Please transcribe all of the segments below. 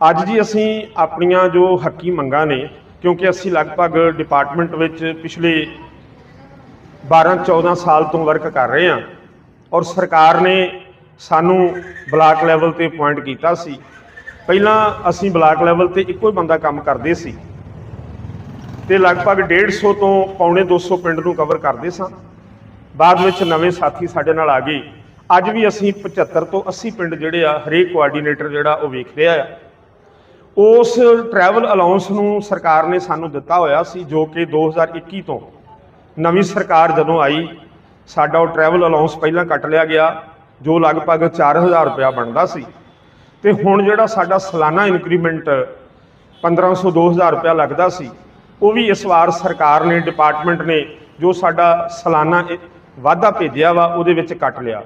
ਅੱਜ ਜੀ ਅਸੀਂ ਆਪਣੀਆਂ ਜੋ ਹੱਕੀ ਮੰਗਾਂ ਨੇ, ਕਿਉਂਕਿ ਅਸੀਂ ਲਗਭਗ ਡਿਪਾਰਟਮੈਂਟ ਵਿੱਚ ਪਿਛਲੇ 12-14 ਸਾਲ ਤੋਂ ਵਰਕ ਕਰ ਰਹੇ ਹਾਂ ਔਰ ਸਰਕਾਰ ਨੇ ਸਾਨੂੰ ਬਲਾਕ ਲੈਵਲ ਤੇ ਅਪਾਇੰਟ ਕੀਤਾ ਸੀ। ਪਹਿਲਾਂ ਅਸੀਂ ਬਲਾਕ ਲੈਵਲ ਤੇ ਇੱਕੋ ਹੀ ਬੰਦਾ ਕੰਮ ਕਰਦੇ ਸੀ ਤੇ ਲਗਭਗ 150 ਤੋਂ ਪੌਣੇ 200 ਪਿੰਡ ਨੂੰ ਕਵਰ ਕਰਦੇ ਸਾਂ। ਬਾਅਦ ਵਿੱਚ ਨਵੇਂ ਸਾਥੀ ਸਾਡੇ ਨਾਲ ਆ ਗਏ। ਅੱਜ ਵੀ ਅਸੀਂ 75 ਤੋਂ 80 ਪਿੰਡ ਜਿਹੜੇ ਆ, ਹਰੇਕ ਕੋਆਰਡੀਨੇਟਰ ਜਿਹੜਾ ਉਹ ਵੇਖ ਰਿਹਾ ਆ। ਉਸ ਟਰੈਵਲ ਅਲਾਉਂਸ ਨੂੰ ਸਰਕਾਰ ਨੇ ਸਾਨੂੰ ਦਿੱਤਾ ਹੋਇਆ ਸੀ ਜੋ ਕਿ 2021 ਤੋਂ ਨਵੀਂ ਸਰਕਾਰ ਜਦੋਂ ਆਈ, ਸਾਡਾ ਉਹ ਟਰੈਵਲ ਅਲਾਉਂਸ ਪਹਿਲਾਂ ਕੱਟ ਲਿਆ ਗਿਆ, ਜੋ ਲਗਭਗ 4000 ਰੁਪਇਆ ਬਣਦਾ ਸੀ। ਤੇ ਹੁਣ ਜਿਹੜਾ ਸਾਡਾ ਸਾਲਾਨਾ ਇਨਕਰੀਮੈਂਟ 1500 2000 ਰੁਪਇਆ ਲੱਗਦਾ ਸੀ, ਉਹ ਵੀ ਇਸ ਵਾਰ ਸਰਕਾਰ ਨੇ ਡਿਪਾਰਟਮੈਂਟ ਨੇ ਜੋ ਸਾਡਾ ਸਾਲਾਨਾ ਇਹ ਵਾਧਾ ਭੇਜਿਆ ਵਾ, ਉਹਦੇ ਵਿੱਚ ਕੱਟ ਲਿਆ।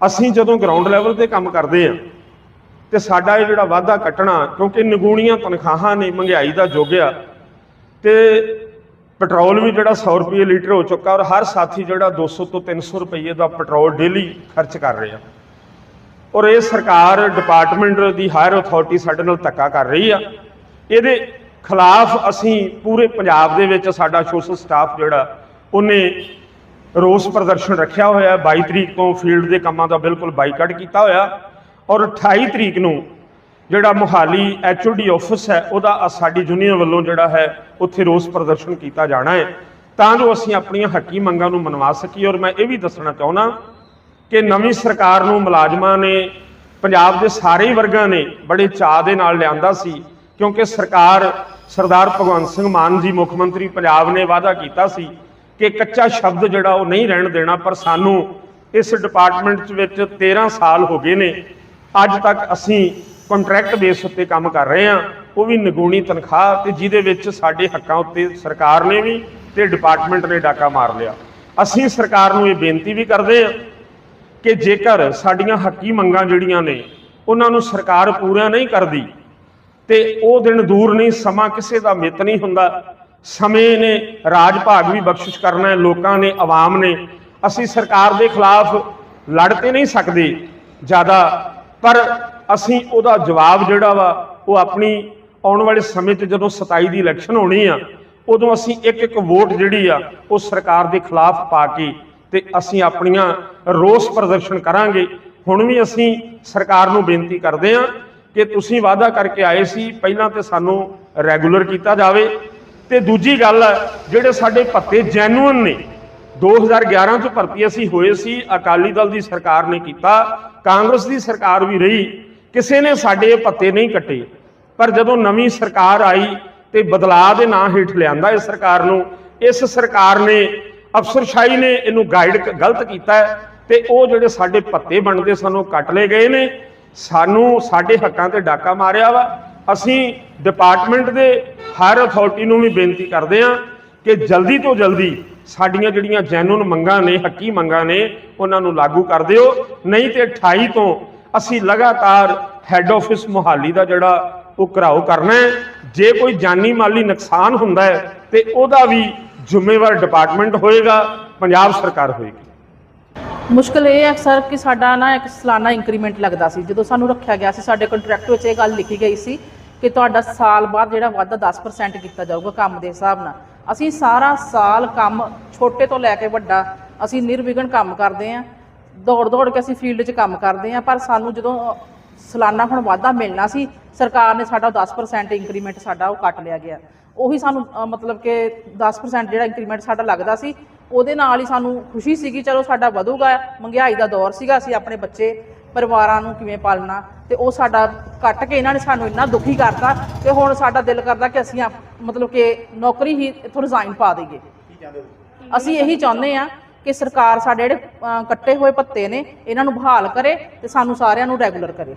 ਅਸੀਂ ਜਦੋਂ ਗਰਾਊਂਡ ਲੈਵਲ ਤੇ ਕੰਮ ਕਰਦੇ ਆ ਤੇ ਸਾਡਾ ਇਹ ਜਿਹੜਾ ਵਾਧਾ ਕੱਟਣਾ ਕਿਉਂਕਿ ਨਿਗੂਣੀਆਂ ਤਨਖਾਹਾਂ ਨੇ, ਮਹਿੰਗਾਈ ਦਾ ਯੁੱਗ ਆ, ਤੇ ਪੈਟਰੋਲ ਵੀ ਜਿਹੜਾ 100 ਰੁਪਏ ਲੀਟਰ ਹੋ ਚੁੱਕਾ ਔਰ ਹਰ ਸਾਥੀ ਜਿਹੜਾ 200 ਤੋਂ 300 ਰੁਪਏ ਦਾ ਪੈਟਰੋਲ ਡੇਲੀ ਖਰਚ ਕਰ ਰਿਹਾ। ਔਰ ਇਹ ਸਰਕਾਰ ਡਿਪਾਰਟਮੈਂਟ ਦੀ ਹਾਇਰ ਅਥਾਰਟੀ ਸਾਡੇ ਨਾਲ ਧੱਕਾ ਕਰ ਰਹੀ ਆ। ਇਹਦੇ ਖਿਲਾਫ ਅਸੀਂ ਪੂਰੇ ਪੰਜਾਬ ਦੇ ਵਿੱਚ ਸਾਡਾ ਸੋਸ਼ਲ ਸਟਾਫ ਜਿਹੜਾ, ਉਹਨੇ ਰੋਸ ਪ੍ਰਦਰਸ਼ਨ ਰੱਖਿਆ ਹੋਇਆ। ਹੈ 22 ਤਰੀਕ ਤੋਂ ਫੀਲਡ ਦੇ ਕੰਮਾਂ ਦਾ ਬਿਲਕੁਲ ਬਾਈਕਾਟ ਕੀਤਾ ਹੋਇਆ। ਔਰ 28 ਤਰੀਕ ਨੂੰ ਜਿਹੜਾ ਮੁਹਾਲੀ ਐਚਓਡੀ ਆਫਿਸ ਹੈ, ਉਹਦਾ ਸਾਡੀ ਯੂਨੀਅਨ ਵੱਲੋਂ ਜਿਹੜਾ ਹੈ, ਉੱਥੇ ਰੋਸ ਪ੍ਰਦਰਸ਼ਨ ਕੀਤਾ ਜਾਣਾ ਹੈ। ਤਾਂ ਜੋ ਅਸੀਂ ਆਪਣੀਆਂ ਹੱਕੀ ਮੰਗਾਂ ਨੂੰ ਮਨਵਾ ਸਕੀਏ, ਔਰ ਮੈਂ ਇਹ ਵੀ ਦੱਸਣਾ ਚਾਹੁੰਦਾ ਕਿ ਨਵੀਂ ਸਰਕਾਰ ਨੂੰ ਮੁਲਾਜ਼ਮਾਂ ਨੇ, ਪੰਜਾਬ ਦੇ ਸਾਰੇ ਵਰਗਾਂ ਨੇ ਬੜੇ ਚਾਅ ਦੇ ਨਾਲ ਲਿਆਂਦਾ ਸੀ, ਕਿਉਂਕਿ ਸਰਕਾਰ ਸਰਦਾਰ ਭਗਵੰਤ ਸਿੰਘ ਮਾਨ ਜੀ, ਮੁੱਖ ਮੰਤਰੀ ਪੰਜਾਬ ਨੇ ਵਾਅਦਾ ਕੀਤਾ ਸੀ ਕਿ ਕੱਚਾ ਸ਼ਬਦ ਜਿਹੜਾ ਉਹ ਨਹੀਂ ਰਹਿਣ ਦੇਣਾ, ਪਰ ਸਾਨੂੰ ਇਸ ਡਿਪਾਰਟਮੈਂਟ ਵਿੱਚ 13 ਸਾਲ ਹੋ ਗਏ ਨੇ ਅੱਜ ਤੱਕ ਅਸੀਂ ਕੰਟਰੈਕਟ ਬੇਸ ਉੱਤੇ ਕੰਮ ਕਰ ਰਹੇ ਹਾਂ, ਉਹ ਵੀ ਨਿਗੂਣੀ ਤਨਖਾਹ ਤੇ ਜਿਹਦੇ ਵਿੱਚ ਸਾਡੇ ਹੱਕਾਂ ਉੱਤੇ ਸਰਕਾਰ ਨੇ ਵੀ ਤੇ ਡਿਪਾਰਟਮੈਂਟ ਨੇ ਡਾਕਾ ਮਾਰ ਲਿਆ। ਅਸੀਂ ਸਰਕਾਰ ਨੂੰ ਇਹ ਬੇਨਤੀ ਵੀ ਕਰਦੇ ਹਾਂ ਕਿ ਜੇਕਰ ਸਾਡੀਆਂ ਹੱਕੀ ਮੰਗਾਂ ਜਿਹੜੀਆਂ ਨੇ, ਉਹਨਾਂ ਨੂੰ ਸਰਕਾਰ ਪੂਰੀਆਂ ਨਹੀਂ ਕਰਦੀ, ਤੇ ਉਹ ਦਿਨ ਦੂਰ ਨਹੀਂ, ਸਮਾਂ ਕਿਸੇ ਦਾ ਮਿੱਤ ਨਹੀਂ ਹੁੰਦਾ। ਸਮੇਂ ਨੇ ਰਾਜ ਭਾਗ ਵੀ ਬਖਸ਼ਿਸ਼ ਕਰਨਾ ਹੈ, ਲੋਕਾਂ ਨੇ, ਆਵਾਮ ਨੇ। ਅਸੀਂ ਸਰਕਾਰ ਦੇ ਖਿਲਾਫ ਲੜ ਤੇ ਨਹੀਂ ਸਕਦੇ, ਜ਼ਿਆਦਾ ਪਰ ਅਸੀਂ ਉਹਦਾ ਜਵਾਬ ਜਿਹੜਾ ਵਾ, ਉਹ ਆਪਣੀ ਆਉਣ ਵਾਲੇ ਸਮੇਂ 'ਚ ਜਦੋਂ 27 ਦੀ ਇਲੈਕਸ਼ਨ ਹੋਣੀ ਆ, ਉਦੋਂ ਅਸੀਂ ਇੱਕ ਇੱਕ ਵੋਟ ਜਿਹੜੀ ਆ, ਉਹ ਸਰਕਾਰ ਦੇ ਖਿਲਾਫ ਪਾ ਕੇ ਤੇ ਅਸੀਂ ਆਪਣੀਆਂ ਰੋਸ ਪ੍ਰਦਰਸ਼ਨ ਕਰਾਂਗੇ। ਹੁਣ ਵੀ ਅਸੀਂ ਸਰਕਾਰ ਨੂੰ ਬੇਨਤੀ ਕਰਦੇ ਹਾਂ ਕਿ ਤੁਸੀਂ ਵਾਅਦਾ ਕਰਕੇ ਆਏ ਸੀ, ਪਹਿਲਾਂ ਤੇ ਸਾਨੂੰ ਰੈਗੂਲਰ ਕੀਤਾ ਜਾਵੇ। ਤੇ ਦੂਜੀ ਗੱਲ ਜਿਹੜੇ ਸਾਡੇ ਭੱਤੇ ਜੈਨੂਅਨ ਨੇ 2011 ਚ ਭਰਤੀ ਅਸੀਂ ਹੋਏ ਸੀ, ਅਕਾਲੀ ਦਲ ਦੀ ਸਰਕਾਰ ਨੇ ਕੀਤਾ, ਕਾਂਗਰਸ ਦੀ ਸਰਕਾਰ ਵੀ ਰਹੀ, ਕਿਸੇ ਨੇ ਸਾਡੇ ਇਹ ਭੱਤੇ ਨਹੀਂ ਕੱਟੇ। ਪਰ ਜਦੋਂ ਨਵੀਂ ਸਰਕਾਰ ਆਈ ਤੇ ਬਦਲਾਅ ਦੇ ਨਾਂ ਹੇਠ ਲਿਆਂਦਾ ਇਸ ਸਰਕਾਰ ਨੂੰ, ਇਸ ਸਰਕਾਰ ਨੇ ਅਫਸਰਸ਼ਾਹੀ ਨੇ ਇਹਨੂੰ ਗਾਈਡ ਗਲਤ ਕੀਤਾ ਹੈ ਤੇ ਉਹ ਜਿਹੜੇ ਸਾਡੇ ਪੱਤੇ ਬਣਦੇ ਸਾਨੂੰ ਕੱਟ ਲਏ ਗਏ ਨੇ। ਸਾਨੂੰ ਸਾਡੇ ਹੱਕਾਂ ਤੇ ਡਾਕਾ ਮਾਰਿਆ ਵਾ। ਅਸੀਂ ਡਿਪਾਰਟਮੈਂਟ ਦੇ ਹਾਇਰ ਅਥਾਰਟੀ ਨੂੰ ਵੀ ਬੇਨਤੀ ਕਰਦੇ ਹਾਂ ਕਿ ਜਲਦੀ ਤੋਂ ਜਲਦੀ ਸਾਡੀਆਂ ਜਿਹੜੀਆਂ ਜੈਨੂਨ ਮੰਗਾਂ ਨੇ, ਹੱਕੀ ਮੰਗਾਂ ਨੇ, ਉਹਨਾਂ ਨੂੰ ਲਾਗੂ ਕਰ ਦਿਓ। ਨਹੀਂ ਤੇ 28 ਤੋਂ ਅਸੀਂ ਲਗਾਤਾਰ ਹੈੱਡ ਆਫਿਸ ਮੁਹਾਲੀ ਦਾ ਜਿਹੜਾ ਉਹ ਘਰਾਓ ਕਰਨਾ ਹੈ। ਜੇ ਕੋਈ ਜਾਨੀ ਮਾਲੀ ਨੁਕਸਾਨ ਹੁੰਦਾ ਹੈ ਤੇ ਉਹਦਾ ਵੀ ਜ਼ਿੰਮੇਵਾਰ ਡਿਪਾਰਟਮੈਂਟ ਹੋਏਗਾ, ਪੰਜਾਬ ਸਰਕਾਰ ਹੋਏਗੀ। ਮੁਸ਼ਕਲ ਇਹ ਹੈ ਸਰ ਕਿ ਸਾਡਾ ਨਾ ਇੱਕ ਸਾਲਾਨਾ ਇੰਕਰੀਮੈਂਟ ਲੱਗਦਾ ਸੀ। ਜਦੋਂ ਸਾਨੂੰ ਰੱਖਿਆ ਗਿਆ ਸੀ, ਸਾਡੇ ਕੰਟਰੈਕਟ ਵਿੱਚ ਇਹ ਗੱਲ ਲਿਖੀ ਗਈ ਸੀ ਕਿ ਤੁਹਾਡਾ ਸਾਲ ਬਾਅਦ ਜਿਹੜਾ ਵਾਧਾ 10% ਕੀਤਾ ਜਾਊਗਾ ਕੰਮ ਦੇ ਹਿਸਾਬ ਨਾਲ। ਅਸੀਂ ਸਾਰਾ ਸਾਲ ਕੰਮ ਛੋਟੇ ਤੋਂ ਲੈ ਕੇ ਵੱਡਾ ਅਸੀਂ ਨਿਰਵਿਘਨ ਕੰਮ ਕਰਦੇ ਆਂ ਦੌੜ ਦੌੜ ਕੇ ਅਸੀਂ ਫੀਲਡ 'ਚ ਕੰਮ ਕਰਦੇ ਆਂ ਪਰ ਸਾਨੂੰ ਜਦੋਂ ਸਾਲਾਨਾ ਹੁਣ ਵਾਧਾ ਮਿਲਣਾ ਸੀ, ਸਰਕਾਰ ਨੇ ਸਾਡਾ 10% ਇੰਕਰੀਮੈਂਟ ਸਾਡਾ ਉਹ ਕੱਟ ਲਿਆ ਗਿਆ। ਉਹੀ ਸਾਨੂੰ ਮਤਲਬ ਕਿ 10% ਜਿਹੜਾ ਇੰਕਰੀਮੈਂਟ ਸਾਡਾ ਲੱਗਦਾ ਸੀ, ਉਹਦੇ ਨਾਲ ਹੀ ਸਾਨੂੰ ਖੁਸ਼ੀ ਸੀਗੀ, ਚਲੋ ਸਾਡਾ ਵਧੂਗਾ। ਮਹਿੰਗਾਈ ਦਾ ਦੌਰ ਸੀਗਾ, ਅਸੀਂ ਆਪਣੇ ਬੱਚੇ ਪਰਿਵਾਰਾਂ ਨੂੰ ਕਿਵੇਂ ਪਾਲਣਾ ਤੇ ਉਹ ਸਾਡਾ ਕੱਟ ਕੇ ਇਹਨਾਂ ਨੇ ਸਾਨੂੰ ਇੰਨਾ ਦੁਖੀ ਕਰਤਾ ਕਿ ਹੁਣ ਸਾਡਾ ਦਿਲ ਕਰਦਾ ਕਿ ਅਸੀਂ ਆਪ- ਮਤਲਬ ਕਿ ਨੌਕਰੀ ਹੀ ਇੱਥੋਂ ਰਿਜ਼ਾਈਨ ਪਾ ਦਈਏ। ਅਸੀਂ ਇਹੀ ਚਾਹੁੰਦੇ ਆ ਕਿ ਸਰਕਾਰ ਸਾਡੇ ਜਿਹੜੇ ਕੱਟੇ ਹੋਏ ਭੱਤੇ ਨੇ, ਇਹਨਾਂ ਨੂੰ ਬਹਾਲ ਕਰੇ ਤੇ ਸਾਨੂੰ ਸਾਰਿਆਂ ਨੂੰ ਰੈਗੂਲਰ ਕਰੇ।